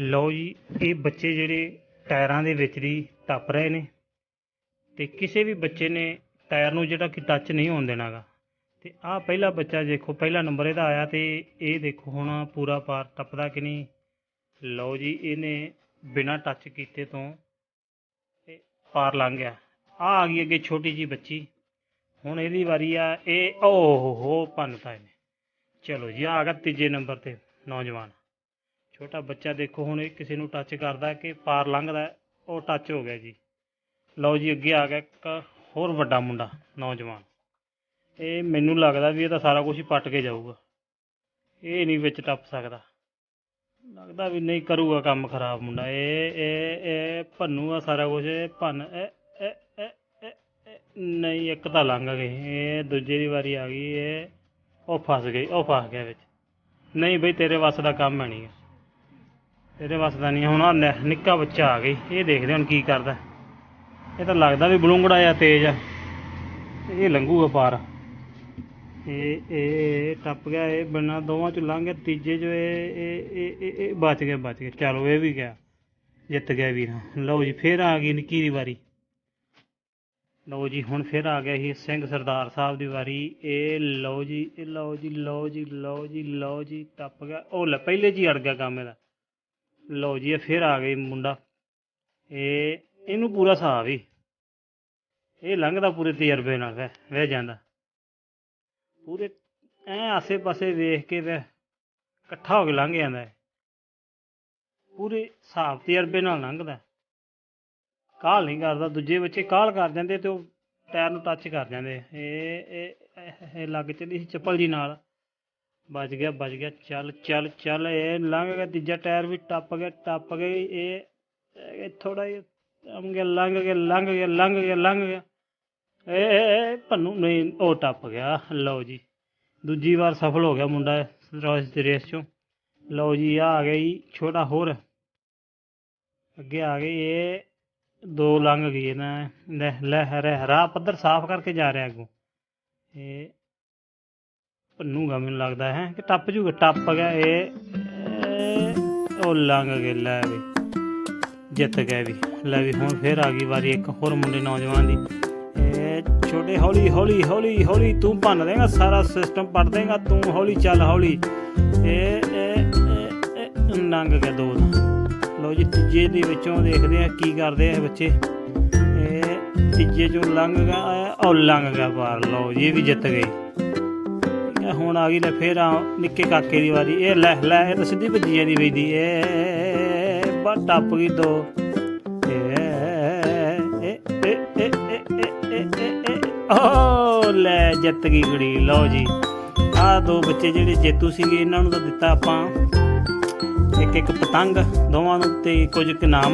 ਲਓ ਜੀ, ਇਹ ਬੱਚੇ ਜਿਹੜੇ ਟਾਇਰਾਂ ਦੇ ਵਿੱਚ ਦੀ ਟੱਪ ਰਹੇ ਨੇ ਤੇ ਕਿਸੇ ਵੀ ਬੱਚੇ ਨੇ ਟਾਇਰ ਨੂੰ ਜਿਹੜਾ ਕਿ ਟੱਚ ਨਹੀਂ ਹੋਣ ਦੇਣਾਗਾ। ਤੇ ਆਹ ਪਹਿਲਾ ਬੱਚਾ ਦੇਖੋ, ਪਹਿਲਾ ਨੰਬਰ ਇਹਦਾ ਆਇਆ ਤੇ ਇਹ ਦੇਖੋ ਹੁਣ ਪੂਰਾ ਪਾਰ ਟੱਪਦਾ ਕਿ ਨਹੀਂ। ਲਓ ਜੀ, ਇਹਨੇ ਬਿਨਾਂ ਟੱਚ ਕੀਤੇ ਤੋਂ ਇਹ ਪਾਰ ਲੰਘ ਗਿਆ। ਆ ਆ ਗਈ ਅੱਗੇ ਛੋਟੀ ਜੀ ਬੱਚੀ। ਹੁਣ ਇਹਦੀ ਵਾਰੀ ਆ, ਇਹ ਓਹ ਹੋ ਭੰਨਤਾ ਇਹਨੇ। ਚਲੋ ਜੀ, ਆ ਗਿਆ ਤੀਜੇ ਨੰਬਰ ਤੇ ਨੌਜਵਾਨ। ਛੋਟਾ ਬੱਚਾ ਦੇਖੋ, ਹੁਣ ਇਹ ਕਿਸੇ ਨੂੰ ਟੱਚ ਕਰਦਾ ਕਿ ਪਾਰ ਲੰਘਦਾ ਉਹ ਟੱਚ ਹੋ ਗਿਆ ਜੀ। ਲਓ ਜੀ, ਅੱਗੇ ਆ ਗਿਆ ਇੱਕ ਹੋਰ ਵੱਡਾ ਮੁੰਡਾ, ਨੌਜਵਾਨ। ਇਹ ਮੈਨੂੰ ਲੱਗਦਾ ਵੀ ਇਹ ਤਾਂ ਸਾਰਾ ਕੁਝ ਹੀ ਪੱਟ ਕੇ ਜਾਊਗਾ। ਇਹ ਨਹੀਂ ਵਿੱਚ ਟੱਪ ਸਕਦਾ। ਲੱਗਦਾ ਵੀ ਨਹੀਂ ਕਰੂਗਾ ਕੰਮ ਖਰਾਬ ਮੁੰਡਾ। ਇਹ ਇਹ ਇਹ ਭੰਨੂਗਾ ਸਾਰਾ ਕੁਝ ਇਹ ਭੰਨ ਨਹੀਂ, ਇੱਕ ਤਾਂ ਲੰਘ ਗਏ ਇਹ ਦੂਜੇ ਦੀ ਵਾਰੀ ਆ ਗਈ। ਇਹ ਉਹ ਫਸ ਗਈ, ਉਹ ਫਸ ਗਿਆ ਵਿੱਚ। ਨਹੀਂ ਬਈ, ਤੇਰੇ ਵੱਸ ਦਾ ਕੰਮ ਹੈ ਨਹੀਂ। ਇਹਦੇ ਤੇਰੇ ਵੱਸ ਨਹੀਂ, ਹੁਣ ਆਹ ਨਿੱਕਾ ਬੱਚਾ ਆ ਗਈ, ਇਹ ਦੇਖਦੇ ਹੁਣ ਕੀ ਕਰਦਾ। ਇਹ ਤਾਂ ਲੱਗਦਾ ਵੀ ਬਲੂੰਗੜਾ ਜਾਂ ਤੇਜ਼ ਆ। ਇਹ ਲੰਘੂਗਾ ਪਾਰ। ਇਹ ਇਹ ਟੱਪ ਗਿਆ, ਇਹ ਬਿਨਾਂ ਦੋਵਾਂ ਚ ਲੰਘ ਗਿਆ, ਤੀਜੇ ਚ ਇਹ ਇਹ ਇਹ ਬਚ ਗਿਆ ਬਚ ਗਿਆ। ਚਲੋ ਇਹ ਵੀ ਗਿਆ। ਜਿੱਤ ਗਿਆ ਵੀਰ। ਲਓ ਜੀ, ਫੇਰ ਆ ਗਈ ਨਿੱਕੀ ਦੀ ਵਾਰੀ। ਲਓ ਜੀ, ਹੁਣ ਫਿਰ ਆ ਗਿਆ ਸੀ ਸਿੰਘ ਸਰਦਾਰ ਸਾਹਿਬ ਦੀ ਵਾਰੀ। ਇਹ ਲਓ ਜੀ, ਇਹ ਲਓ ਜੀ ਲਓ ਜੀ ਲਓ ਜੀ ਲਓ ਜੀ, ਟੱਪ ਗਿਆ। ਉਹ ਲੈ, ਪਹਿਲੇ ਜੀ ਅੜ ਗਿਆ ਕੰਮ ਇਹਦਾ। ਲਓ ਜੀ, ਇਹ ਫਿਰ ਆ ਗਈ ਮੁੰਡਾ। ਇਹ, ਇਹਨੂੰ ਪੂਰਾ ਹਿਸਾਬ ਹੀ ਇਹ ਲੰਘਦਾ ਪੂਰੇ ਤਜਰਬੇ ਨਾਲ ਵਹਿ ਵਹਿ ਜਾਂਦਾ। ਪੂਰੇ ਐ ਆਸੇ ਪਾਸੇ ਵੇਖ ਕੇ ਵਹਿ ਇਕੱਠਾ ਹੋ ਕੇ ਲੰਘ ਜਾਂਦਾ ਹੈ ਪੂਰੇ ਹਿਸਾਬ ਤਜਰਬੇ ਨਾਲ ਲੰਘਦਾ। ਕਾਲ ਨਹੀਂ ਕਰਦਾ, ਦੂਜੇ ਬੱਚੇ ਕਾਲ ਕਰ ਜਾਂਦੇ ਤੇ ਉਹ ਟਾਇਰ ਨੂੰ ਟੱਚ ਕਰ ਜਾਂਦੇ। ਇਹ ਇਹ ਲੱਗ ਚੱਲੀ ਸੀ ਚੱਪਲ ਜੀ ਨਾਲ। बच गया बच गया। चल चल चल ए लंघ गया तीजा टायर भी टप गया टप गया ये थोड़ा हम गया लंघ गया लंघ गया लंघ गया लंघ गया। ए पन्नू नहीं ओ टप गया। लो जी दूजी बार सफल हो गया मुंडा इस रेस चो। लो जी आ गए छोटा होर। अगे आ गए ये दो लंघ गए ना लह ले, राह पद्धर साफ़ करके जा रहा अगू ਜਾ ਮੈਨੂੰ ਲੱਗਦਾ ਹੈ, ਕਿ ਟੱਪ ਜੂਗਾ, ਟੱਪ ਗਿਆ ਇਹ ਉਹ ਲੰਘ ਗਏ, ਲੈ ਵੀ, ਜਿੱਤ ਗਏ ਵੀ, ਲੈ ਵੀ, ਹੁਣ ਫੇਰ ਆ ਗਈ ਵਾਰੀ ਇੱਕ ਹੋਰ ਮੁੰਡੇ ਨੌਜਵਾਨ ਦੀ। ਇਹ ਛੋਟੇ ਹੌਲੀ ਹੌਲੀ ਹੌਲੀ ਹੌਲੀ ਤੂੰ ਭੰਨ ਦੇਗਾ, ਸਾਰਾ ਸਿਸਟਮ ਪੜ ਦੇਗਾ, ਤੂੰ ਹੌਲੀ ਚੱਲ, ਹੌਲੀ। ਇਹ ਇਹ ਲੰਘ ਗਿਆ ਦੋ ਦਾ। ਲਓ ਜੀ, ਤੀਜੇ ਦੇ ਵਿੱਚੋਂ ਦੇਖਦੇ ਆ ਕੀ ਕਰਦੇ ਆ ਬੱਚੇ। ਇਹ ਤੀਜੇ ਚੋਂ ਲੰਘ ਗਿਆ, ਇਹ ਉਹ ਲੰਘ ਗਿਆ ਬਾਹਰ, ਲਓ ਜੀ, ਇਹ ਵੀ ਜਿੱਤ ਗਈ। ਇਹ ਹੁਣ ਆ ਗਈ ਲੈ ਫੇਰ ਆ ਨਿੱਕੇ ਕਾਕੇ ਦੀ ਵਾਰੀ। ਇਹ ਲੈ ਲੈ, ਇਹ ਤਾਂ ਸਿੱਧੀ ਭੱਜੀ ਜਾਂਦੀ ਵੇਦੀ ਏ ਬਾ ਟੱਪ ਗਈ ਦੋ। ਓ, ਲੈ ਜਿੱਤ ਗਈ ਗੜੀ ਲਓ ਜੀ। ਆ ਦੋ ਬੱਚੇ ਜਿਹੜੇ ਜੇਤੂ ਸੀਗੇ, ਇਹਨਾਂ ਨੂੰ ਤਾਂ ਦਿੱਤਾ ਆਪਾਂ। ਇੱਕ ਇੱਕ ਪਤੰਗ, ਦੋਵਾਂ ਨੂੰ ਤੇ ਕੁਝ ਇਨਾਮ